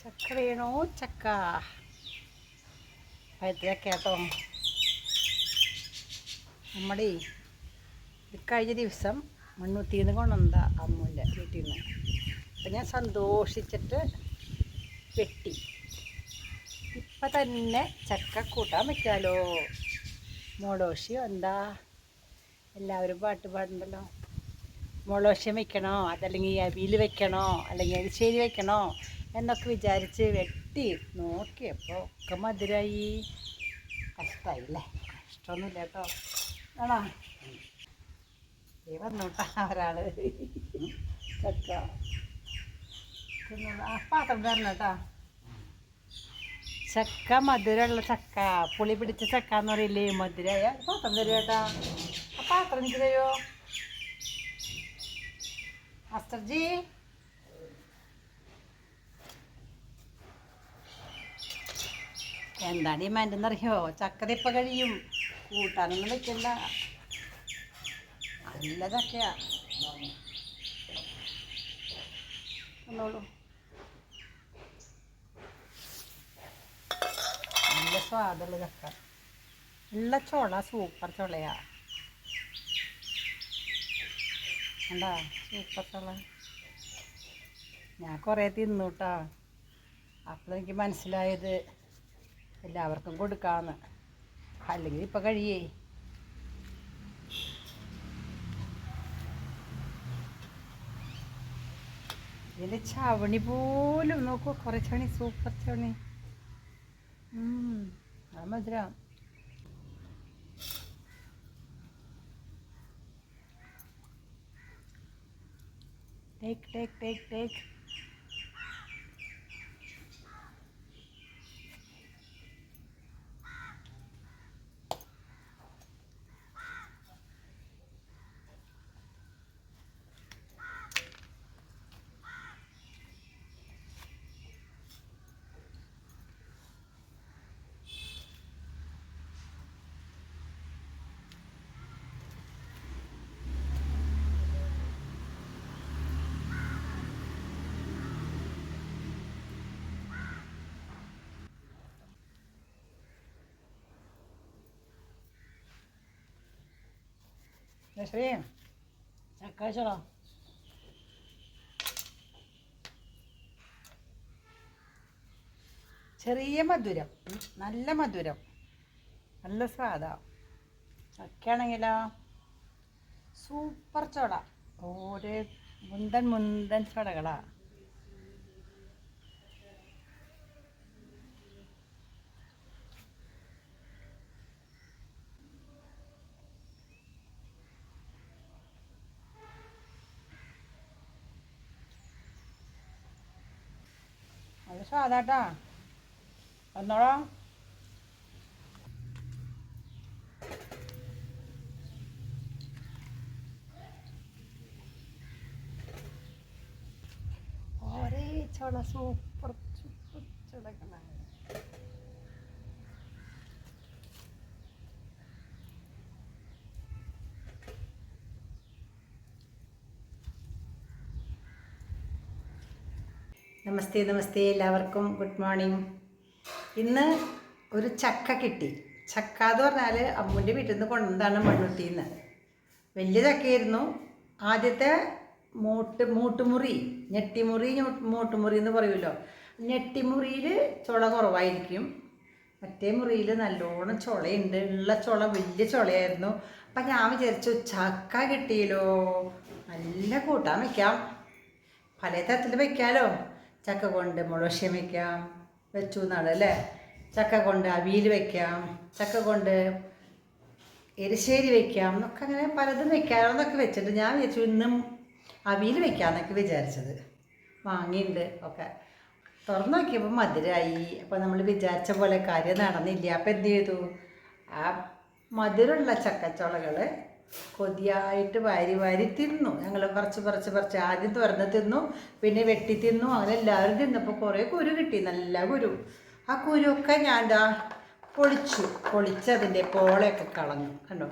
ചക്ക വേണോ? ചക്ക. പഴുത്തക്ക കേട്ടോ നമ്മുടെ ഇക്കഴിഞ്ഞ ദിവസം മണ്ണുത്തിന്ന് കൊണ്ടുവന്നതാ അമ്മൂന്റെ വീട്ടിൽ നിന്ന് അപ്പം ഞാൻ സന്തോഷിച്ചിട്ട് വെട്ടി. ഇപ്പം തന്നെ ചക്ക കൂട്ടാൻ വെക്കാലോ മോളോഷിയോ എന്താ? എല്ലാവരും പാട്ട് പാടുണ്ടല്ലോ? മോളോഷ്യം വെക്കണോ? അതല്ലെങ്കിൽ അവിയിൽ വെക്കണോ? അല്ലെങ്കിൽ എരിശ്ശേരി വെക്കണോ? എന്നൊക്കെ വിചാരിച്ച് വെട്ടി നോക്കിയപ്പോൾ ഒക്കെ മധുരമായി കഷ്ടമായില്ലേ കഷ്ടമൊന്നുമില്ല കേട്ടോ. ആണോ? ഈ വന്നോട്ടാ ഒരാൾ ചക്ക. പാത്രം തരണം കേട്ടോ. ചക്ക മധുരമുള്ള ചക്ക. പുളി പിടിച്ച ചക്ക എന്ന് പറയില്ലേ? മധുരമായ പാത്രം തരും കേട്ടോ. പാത്രം എനിക്ക് തരുമോ മാസ്റ്റർജി? എന്താ ഡിമാൻഡ് എന്നറിയോ ചക്കത ഇപ്പം കഴിയും. കൂട്ടാനൊന്നും വെക്കണ്ട. നല്ല ചക്കയാ നല്ല സ്വാദുള്ള ചക്ക. ഉള്ള ചോള സൂപ്പർ ചോളയാ. എന്താ സൂപ്പർ ചോള. ഞാൻ കുറേ തിന്നു കേട്ടോ അപ്പോൾ എനിക്ക് മനസ്സിലായത്. എല്ലാവർക്കും കൊടുക്കാമെന്ന് അല്ലെങ്കിൽ ഇപ്പം കഴിയേ. ഇതിന്റെ ചവണി പോലും നോക്കൂ കുറേ ചവണി സൂപ്പർ ചവണി. ആ മധുരം. Take take take take Lakshmi ചക്ക വെച്ചോളോ ചെറിയ മധുരം നല്ല മധുരം നല്ല സ്വാദാ. ചക്കയാണെങ്കിലോ സൂപ്പർ ചോട. ഓരോ മുന്തൻ മുന്തൻ ചുളകളാ അത് സ്വാദാട്ടാ ഓരേ ചുള സൂപ്പർ സൂപ്പർ ചുളകളാണ് നമസ്തേ നമസ്തേ എല്ലാവർക്കും. ഗുഡ് മോർണിംഗ് ഇന്ന് ഒരു ചക്ക കിട്ടി. ചക്ക എന്ന് പറഞ്ഞാൽ അമ്മൂന്റെ വീട്ടിൽ നിന്ന് കൊണ്ടുവന്നതാണ് മണ്ണുത്തിന്ന്. വലിയ ചക്കയായിരുന്നു. ആദ്യത്തെ മൂട്ട് മൂട്ടുമുറി ഞെട്ടിമുറി മൂട്ടുമുറി എന്ന് പറയുമല്ലോ. ഞെട്ടിമുറിയിൽ ചുള കുറവായിരിക്കും. മറ്റേ മുറിയിൽ നല്ലോണം ചുളയുണ്ട്. ഉള്ള ചുള വലിയ ചുളയായിരുന്നു. അപ്പം ഞാൻ വിചാരിച്ചു ചക്ക കിട്ടിയല്ലോ. നല്ല കൂട്ടാൻ വയ്ക്കാം പല തരത്തിൽ വെക്കാലോ. ചക്ക കൊണ്ട് മുളശ്യം വയ്ക്കാം വെച്ചു എന്നാണ് അല്ലേ? ചക്ക കൊണ്ട് അവിയൽ വയ്ക്കാം ചക്ക കൊണ്ട് എരിശ്ശേരി വയ്ക്കാം എന്നൊക്കെ അങ്ങനെ പലതും വയ്ക്കാറെന്നൊക്കെ വെച്ചിട്ട് ഞാൻ വിചാരിച്ചു ഇന്നും അവിയൽ വെക്കാമെന്നൊക്കെ വിചാരിച്ചത്. വാങ്ങിയിട്ടുണ്ട് ഒക്കെ. തുറന്നു നോക്കിയപ്പോൾ മധുരമായി അപ്പോൾ നമ്മൾ വിചാരിച്ച പോലെ കാര്യം നടന്നില്ല. അപ്പോൾ എന്ത് ചെയ്തു? ആ മധുരമുള്ള ചക്കച്ചുളകൾ കൊതിയായിട്ട് വാരി വാരി തിന്നു. ഞങ്ങൾ പറിച്ച് പറിച്ച് പറിച്ച് ആദ്യം തുറന്ന് തിന്നു പിന്നെ വെട്ടി തിന്നു. അങ്ങനെ എല്ലാവരും തിന്നപ്പോൾ കുറേ കുരു കിട്ടി നല്ല കുരു. ആ കുരുവൊക്കെ ഞാൻ ദാ പൊളിച്ചു. പൊളിച്ച് അതിന്റെ പോളയൊക്കെ കളഞ്ഞു. കണ്ടോ?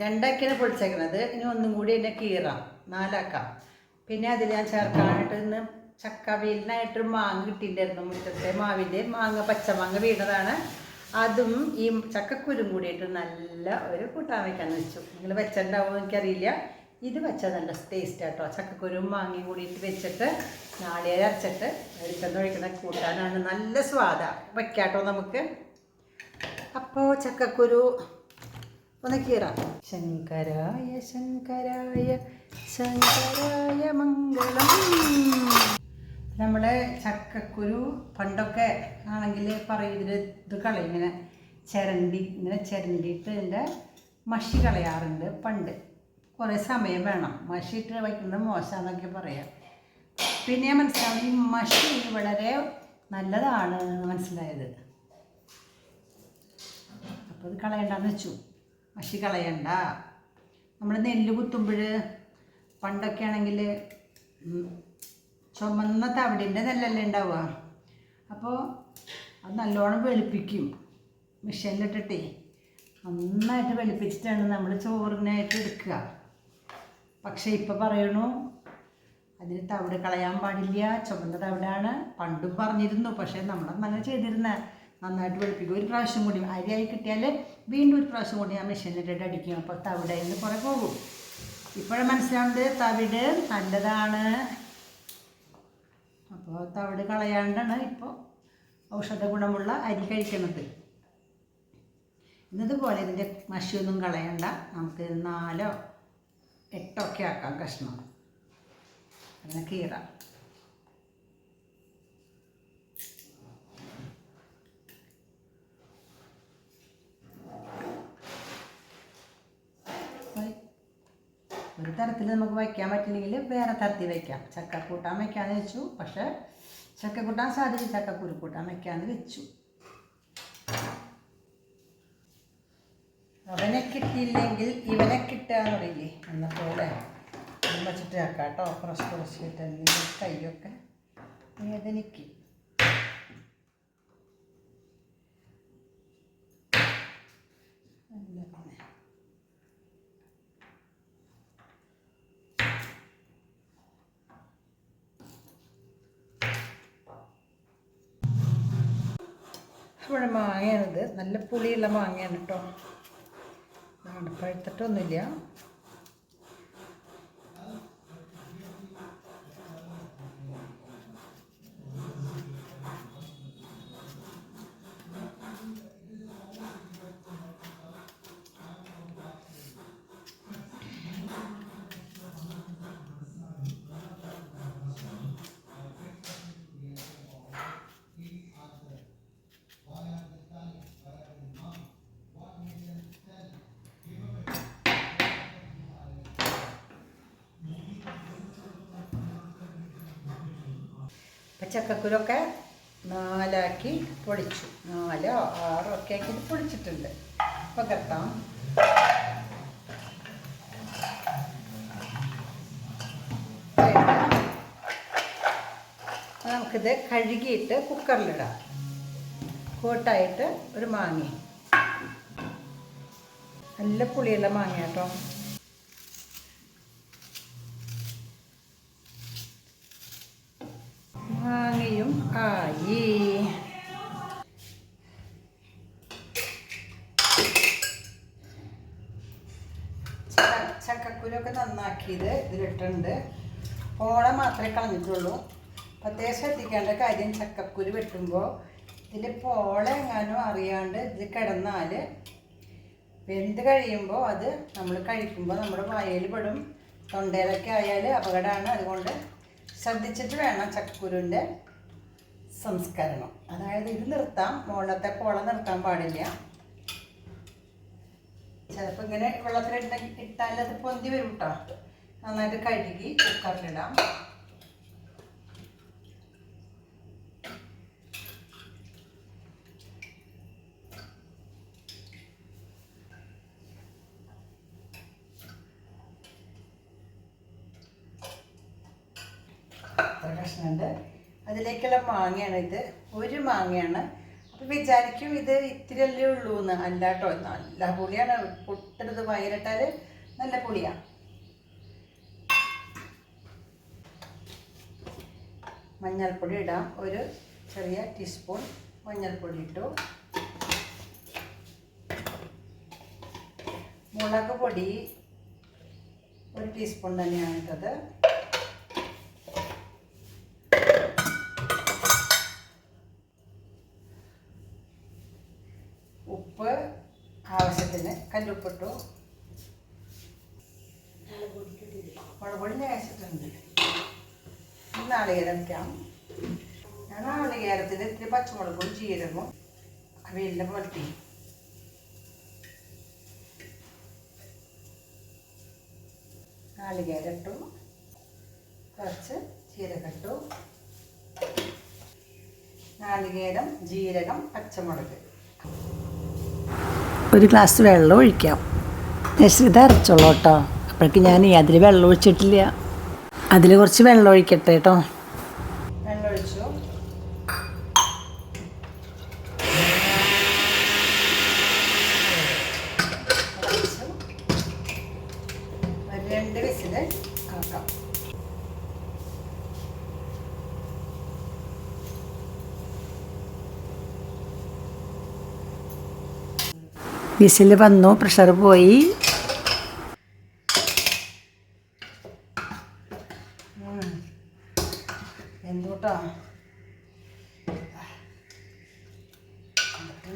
രണ്ടാക്കിയാണ് പൊളിച്ചേക്കണത്. ഇനി ഒന്നും കൂടി എന്നെ കീറാം. നാലാക്കാം. പിന്നെ അതിൽ ഞാൻ ചേർക്കാനായിട്ട് ഇന്ന് ചക്കവേലിനായിട്ടൊരു മാങ്ങ കിട്ടിയിട്ടുണ്ടായിരുന്നു മുറ്റത്തെ മാവിന്റെ മാങ്ങ പച്ചമാങ്ങ വീണതാണ്. അതും ഈ ചക്കക്കുരും കൂടിയിട്ട് നല്ല ഒരു കൂട്ടാൻ വയ്ക്കാന്ന് വെച്ചു. നിങ്ങൾ വെച്ചിട്ടുണ്ടാവുമോ എനിക്കറിയില്ല. ഇത് വെച്ചാൽ നല്ല ടേസ്റ്റ് കേട്ടോ ചക്കക്കുരും മാങ്ങയും കൂടിയിട്ട് വെച്ചിട്ട് നാളികേരം അരച്ചിട്ട് വെളിച്ചെണ്ണ ഒഴിക്കുന്ന കൂട്ടാനാണ് നല്ല സ്വാദാണ് വയ്ക്കാട്ടോ നമുക്ക്. അപ്പോൾ ചക്കക്കുരു ഒന്ന് കീറാം. ശങ്കരായ ശങ്കരായ ശങ്കരായ മംഗളം. നമ്മളെ ചക്കക്കുരു പണ്ടൊക്കെ ആണെങ്കിൽ പറയും ഇത് കളയും. ഇങ്ങനെ ചിരണ്ടി ഇങ്ങനെ ചിരണ്ടിയിട്ട് ഇതിന്റെ മഷി കളയാറുണ്ട് പണ്ട്. കുറേ സമയം വേണം. മഷി ഇട്ട് വയ്ക്കുന്നത് മോശമാണെന്നൊക്കെ പറയാം. പിന്നെ മനസ്സിലാവും ഈ മഷി വളരെ നല്ലതാണ് മനസ്സിലായത്. അപ്പോൾ ഇത് കളയണ്ടെന്ന് വെച്ചു. മഷി കളയണ്ട. നമ്മൾ നെല്ല് കുത്തുമ്പോൾ പണ്ടൊക്കെ ആണെങ്കിൽ ചുമന്ന തവിടിന്റെ നെല്ലല്ലേ ഉണ്ടാവുക? അപ്പോൾ അത് നല്ലോണം വെളുപ്പിക്കും. മിഷനിലിട്ടിട്ടേ. നന്നായിട്ട് വെളുപ്പിച്ചിട്ടാണ് നമ്മൾ ചോറിനായിട്ട് എടുക്കുക. പക്ഷേ ഇപ്പോൾ പറയണു അതിന് തവിട് കളയാൻ പാടില്ല. ചുമന്ന തവിടാണ്. പണ്ടും പറഞ്ഞിരുന്നു. പക്ഷേ നമ്മളന്ന് അങ്ങനെ ചെയ്തിരുന്ന നന്നായിട്ട് വെളുപ്പിക്കും. ഒരു പ്രാവശ്യം കൂടി അരിയായി കിട്ടിയാൽ വീണ്ടും ഒരു പ്രാവശ്യം കൂടി ഞാൻ മെഷീനിലിട്ട് അടിക്കും. അപ്പോൾ തവിടയിൽ നിന്ന് കുറേ പോകും. ഇപ്പോഴും മനസ്സിലാവുന്നത്? തവിട് നല്ലതാണ്. അപ്പോൾ തവിട് കളയാണ്ടാണ് ഇപ്പോൾ ഔഷധ ഗുണമുള്ള അരി കഴിക്കുന്നത് ഇന്നതുപോലെ ഇതിന്റെ മഷിയൊന്നും കളയണ്ട. നമുക്ക് നാലോ എട്ടോ ഒക്കെ ആക്കാം കഷ്ണം. അങ്ങനെ കീറാം. ഒരു തരത്തിൽ നമുക്ക് വയ്ക്കാൻ പറ്റില്ലെങ്കിൽ വേറെ തരത്തിൽ വയ്ക്കാം. ചക്കക്കൂട്ടാൻ വയ്ക്കാമെന്ന് വെച്ചു. പക്ഷേ ചക്കക്കൂട്ടാൻ സാധിച്ചു ചക്കക്കുരു കൂട്ടാൻ വയ്ക്കാമെന്ന് വെച്ചു. അവനെ കിട്ടിയില്ലെങ്കിൽ ഇവനെ കിട്ടാന്ന് പറയില്ലേ? എന്നപ്പോലെ വെച്ചിട്ട് ആക്കാം കേട്ടോ. കുറച്ച് കുറച്ചിട്ട് അല്ലെങ്കിൽ കൈയൊക്കെ വേദനിക്കും. അങ്ങനെ ഇവിടെ മാങ്ങയാണിത് നല്ല പുളിയുള്ള മാങ്ങയാണ് കേട്ടോ പഴുത്തിട്ടൊന്നുമില്ല. ചക്കക്കുരൊക്കെ നാലാക്കി പൊളിച്ചു നാലോ ആറോ ഒക്കെ ആക്കിയിട്ട് പൊളിച്ചിട്ടുണ്ട് പകർത്താം നമുക്കിത് കഴുകിയിട്ട് കുക്കറിലിടാം. കൂട്ടായിട്ട് ഒരു മാങ്ങ. നല്ല പുളിയുള്ള മാങ്ങ കേട്ടോ മാങ്ങയും ആയി. ചക്ക- ചക്കക്കുരൊക്കെ നന്നാക്കിയത് ഇതിലിട്ടുണ്ട്. പോള മാത്രമേ കളഞ്ഞിട്ടുള്ളൂ. പ്രത്യേകം ശ്രദ്ധിക്കേണ്ട കാര്യം ചക്കക്കുരു വെട്ടുമ്പോൾ ഇതിൽ പോള എങ്ങാനും അറിയാണ്ട് ഇത് കിടന്നാൽ വെന്ത് കഴിയുമ്പോൾ അത് നമ്മൾ കഴിക്കുമ്പോൾ നമ്മുടെ വായയിൽ പെടും. തൊണ്ടയിലൊക്കെ ആയാൽ അപകടമാണ് അതുകൊണ്ട് ശ്രദ്ധിച്ചിട്ട് വേണം ചക്കുരുവിന്റെ സംസ്കരണം. അതായത് ഇത് നിർത്താം. മുകളിലത്തെ പോള നിർത്താൻ പാടില്ല. ചിലപ്പോൾ ഇങ്ങനെ വെള്ളത്തിലിട്ട ഇട്ടാൽ അത് പൊന്തി വരും കേട്ടോ നന്നായിട്ട് കഴുകി കുക്കറിലിടാം. മാങ്ങയാണ് ഇത്. ഒരു മാങ്ങയാണ്. അപ്പം വിചാരിക്കും ഇത് ഇത്തിരി അല്ലേ ഉള്ളൂ എന്ന് അല്ല കേട്ടോ നല്ല പുളിയാണ്. പൊട്ടരുത് വയലിട്ടാൽ നല്ല പുളിയാണ് മഞ്ഞൾപ്പൊടി ഇടാം. ഒരു ചെറിയ ടീസ്പൂൺ മഞ്ഞൾപ്പൊടി ഇട്ടു. മുളക് പൊടി ഒരു ടീസ്പൂൺ തന്നെയാണ് ഇട്ടത്. കല്ലുപ്പിട്ടു? മുളക് പൊടി ലേശിട്ടുണ്ട് നാളികേരം വയ്ക്കാം. ഞാൻ നാളികേരത്തിൽ ഇത്തിരി പച്ചമുളകും ജീരകവും അവയെല്ലാം പുരട്ടി നാളികേരം ഇട്ടു. കുറച്ച് ജീരകം ഇട്ടു. നാളികേരം ജീരകം പച്ചമുളക്. ഒരു ഗ്ലാസ് വെള്ളം ഒഴിക്കാം. നശ്രിത അരച്ചോളൂ കേട്ടോ. അപ്പോഴേക്ക് ഞാൻ അതിൽ വെള്ളം ഒഴിച്ചിട്ടില്ല. അതിൽ കുറച്ച് വെള്ളം ഒഴിക്കട്ടെ കേട്ടോ വെള്ളം ഒഴിച്ചു അടച്ചു. ഒരു രണ്ട് വിസിൽ ആക്കാം വിസിൽ വന്നു പ്രഷർ പോയി. എന്തൂട്ടാ?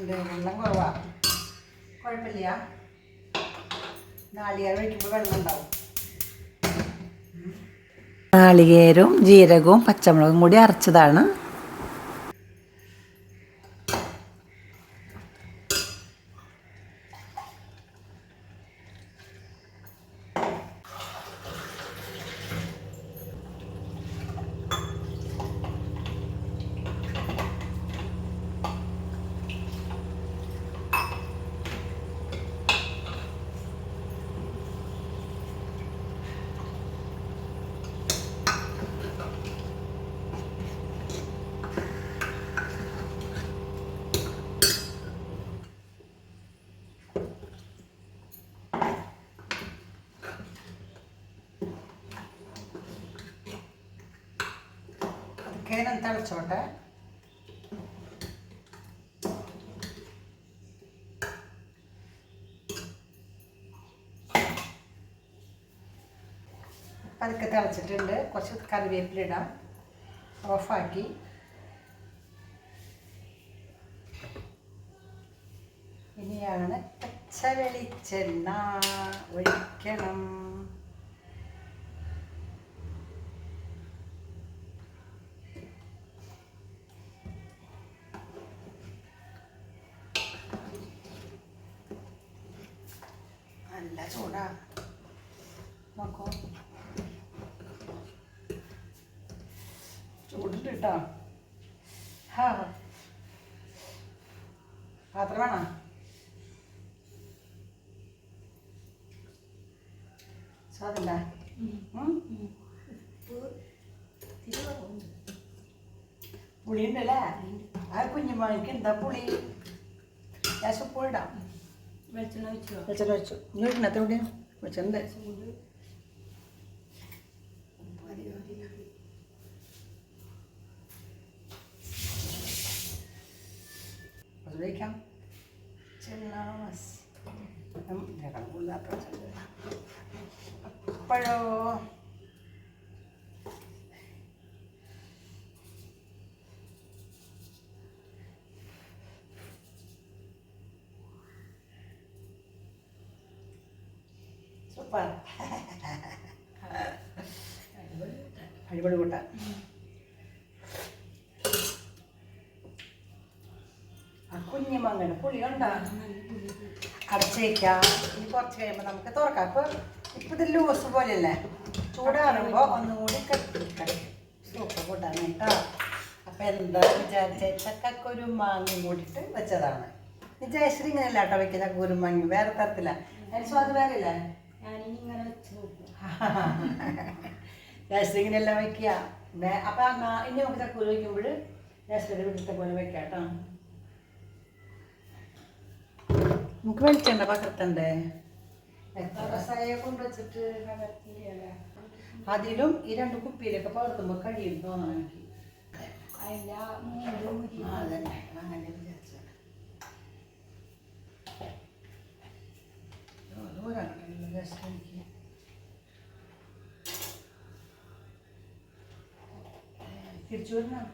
വെള്ളം കുറവാ. കുഴപ്പമില്ല. നാളികേരം ഒഴിക്കുമ്പോൾ വെള്ളം ഉണ്ടാവും നാളികേരവും ജീരകവും പച്ചമുളകും കൂടി അരച്ചതാണ്. കേനം തിളച്ചോട്ടെ. പതുക്കെ തിളച്ചിട്ടുണ്ട്. കുറച്ച് കറിവേപ്പില ഇടാം. ഓഫാക്കി. ഇനിയാണ് പച്ച വെളിച്ചെണ്ണ ഒഴിക്കണം നല്ല ചൂടാ നോക്കൂ ചൂടുണ്ട് കേട്ടോ ഹാ പാത്രം വേണോ സ്വാദണ്ട പുളി ഉണ്ടല്ലേ ആ കുഞ്ഞുമണിക്ക് എന്താ പുളി? ലേശം ഇടാം. വെളിച്ചെണ്ണ ഒഴിച്ചോ? വെളിച്ചെണ്ണ വെച്ചു ഇനി ഇന്നത്തെ കൂടി വെച്ചിട്ടുണ്ട് അത് വയ്ക്കാം ചെല്ലാമസ് അപ്പോഴോ സൂപ്പർ അടിപൊളി കൂട്ടാൻ ആ കുഞ്ഞു മങ്ങണ് പുളി ഉണ്ടോ അടച്ചേക്കാം ഇനി കുറച്ച് കഴിയുമ്പോൾ നമുക്ക് തുറക്കാം. അപ്പോൾ ഇപ്പം ഇത് ലൂസ് പോലെയല്ലേ? ചൂടാറുമ്പോൾ ഒന്നുകൂടി കെട്ടി സൂപ്പ് കൂട്ടാണ് കേട്ടോ. അപ്പം എന്താ വിചാരിച്ച? ചക്കക്കൊരു മാങ്ങ കൂടിയിട്ട് വെച്ചതാണ്. ഈ ജയശ്രീ ഇങ്ങനെയല്ല കേട്ടോ വെക്കുന്ന കുരുമാങ്ങി വേറെ തരത്തിലാണ് അതിന് സ്വാദ് വേറെ ഇല്ലേ ഞാനിനി ഇങ്ങനെ എല്ലാം നോക്കും. ജയശ്രീ ഇങ്ങനെയെല്ലാം വെക്കുക. വേ- അപ്പം ഇനി നമുക്ക് ചക്കൂര് വയ്ക്കുമ്പോൾ ജയശ്രീയുടെ വീട്ടിലത്തെ പോലെ വെക്കാട്ടോ കേട്ടോ. നമുക്ക് വെളിച്ചെണ്ണ പകർത്തണ്ടേ? എത്ര അതിലും ഈ രണ്ട് കുപ്പിയിലൊക്കെ പകർത്തുമ്പോൾ കഴിയും തോന്നണം എനിക്ക് അതന്നെ. അങ്ങനെ വിചാരിച്ച ജസ്റ്റ് എനിക്ക്. തിരിച്ചു വരണം?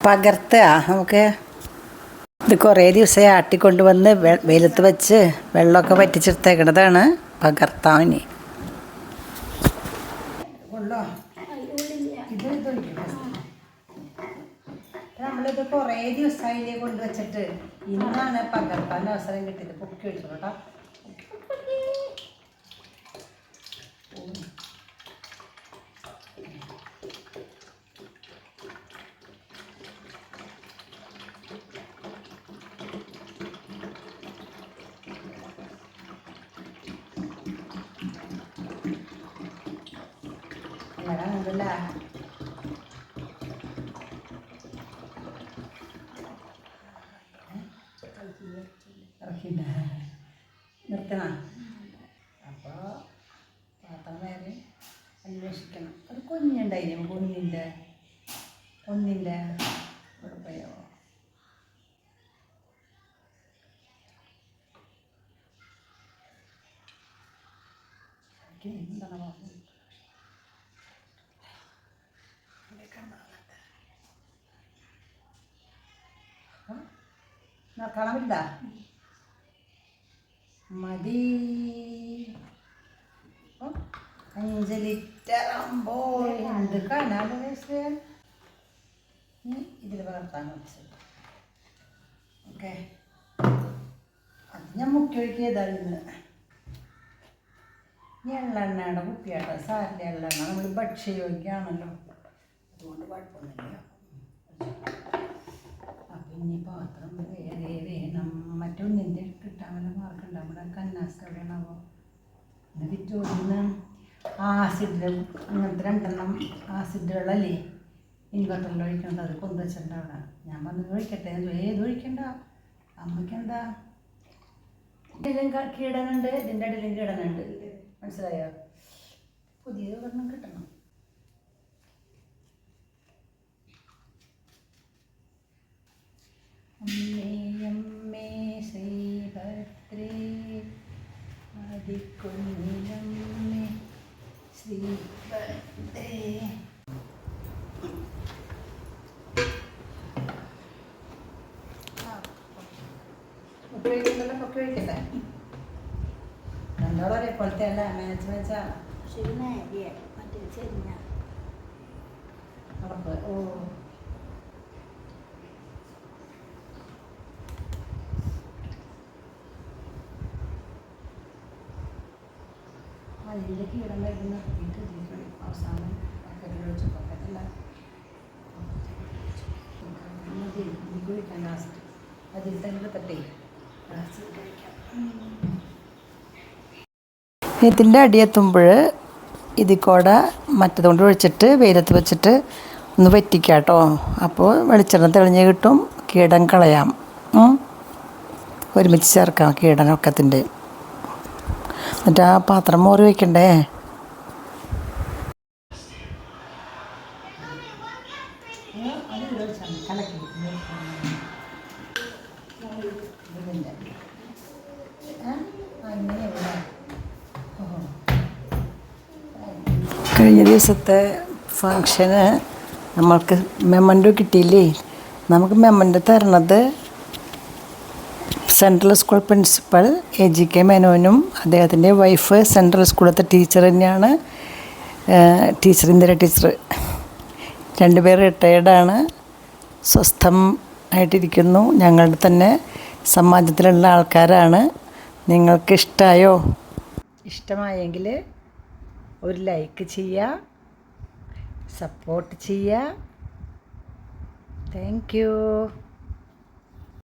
പകർത്തുക. നമുക്ക് ഇത് കുറേ ദിവസമായി ആട്ടിക്കൊണ്ടുവന്ന് വെയിലത്ത് വെച്ച് വെള്ളമൊക്കെ വറ്റിച്ചെടുത്തേക്കണതാണ് പകർത്താവിന്. നമ്മളിത് കുറേ ദിവസമായില്ലേ കൊണ്ടുവച്ചിട്ട് ഇന്നാണ് പകർത്താൻ അവസരം കിട്ടിയത്. പൊക്കി കേട്ടോ. alhamdulillah പറ്റില്ല മതി. അഞ്ച് ലിറ്റർ ആകുമ്പോ എന്ത് ഇനി ഇതിൽ പകർത്താൻ വെച്ചത് ഓക്കെ. അത് ഞാൻ മുക്കി ഒഴിക്കിയതായിരുന്നു. ഈ എള്ളെണ്ണയുടെ കുപ്പിയാട്ടോ. സാറിന്റെ എള്ളെണ്ണ നമ്മൾ ഭക്ഷ്യയോഗ്യമാണല്ലോ അതുകൊണ്ട് കുഴപ്പമൊന്നുമില്ല. ഇനി പാത്രം വേറെ വേണം. മറ്റൊന്നിന്റെ കിട്ടാൻ വല്ല മാർക്കുണ്ട്. നമ്മുടെ കന്നാസ് വേണമോ എന്നിട്ട് ചോദിക്കുന്ന ആസിഡ് അങ്ങനത്തെ രണ്ടെണ്ണം ആസിഡുകളല്ലേ? ഇൻവെർട്ടറിൽ ഒഴിക്കണ്ട. അത് കൊണ്ടുവച്ചിട്ടുണ്ട് അവിടെ. ഞാൻ വന്ന് ഒഴിക്കട്ടെ. ഏത് ഒഴിക്കണ്ട? അമ്മയ്ക്കെന്താ? ഇതിലും കീടനുണ്ട് ഇതിന്റെ ഇടയിലും കീടനുണ്ട് മനസ്സിലായോ? പുതിയ ഒരെണ്ണം കിട്ടണം. അമ്മേ അമ്മേ ശ്രീഭദ്രേ. ആദിക്കുഞ്ഞിലമ്മേ ശ്രീഭദ്രേ രണ്ടോളം ഒരേപോലത്തെ അല്ല മാച്ചാണ് ശരി ഓ അതിന്റെ കീടം വരുന്ന നിർത്തിയിട്ട് ഇതിൽ അവസാനം പക്കറ്റിൽ ഒഴിച്ച് പക്കറ്റല്ല മതി ഇതിൽ ഒഴിക്കാൻ ലാസ്റ്റ് ഇതിന്റെ അടിയെത്തുമ്പോൾ ഇതിൽ കൂടെ മറ്റതുകൊണ്ട് ഒഴിച്ചിട്ട് വെയിലത്ത് വെച്ചിട്ട് ഒന്ന് വറ്റിക്കാം കേട്ടോ. അപ്പോൾ വെളിച്ചെണ്ണ തെളിഞ്ഞ് കിട്ടും. കീടം കളയാം. ഒരുമിച്ച് ചേർക്കാം കീടനൊക്കത്തിന്റെ. എന്നിട്ട് ആ പാത്രം മോറി വയ്ക്കണ്ടേ? ദിവസത്തെ ഫങ്ഷന് നമ്മൾക്ക് മെമ്മന്റോ കിട്ടിയില്ലേ? നമുക്ക് memento തരണത് central school principal A G K മേനോനും അദ്ദേഹത്തിന്റെ വൈഫ് സെൻട്രൽ സ്കൂളിലത്തെ ടീച്ചർ തന്നെയാണ്. ടീച്ചർ ഇന്ദിര ടീച്ചർ രണ്ടുപേർ റിട്ടയർഡാണ് സ്വസ്ഥം ആയിട്ടിരിക്കുന്നു. ഞങ്ങളുടെ തന്നെ സമാജത്തിലുള്ള ആൾക്കാരാണ്. നിങ്ങൾക്ക് ഇഷ്ടമായോ ഇഷ്ടമായെങ്കിൽ ഒരു ലൈക്ക് ചെയ്യുക സപ്പോർട്ട് ചെയ്യുക താങ്ക് യു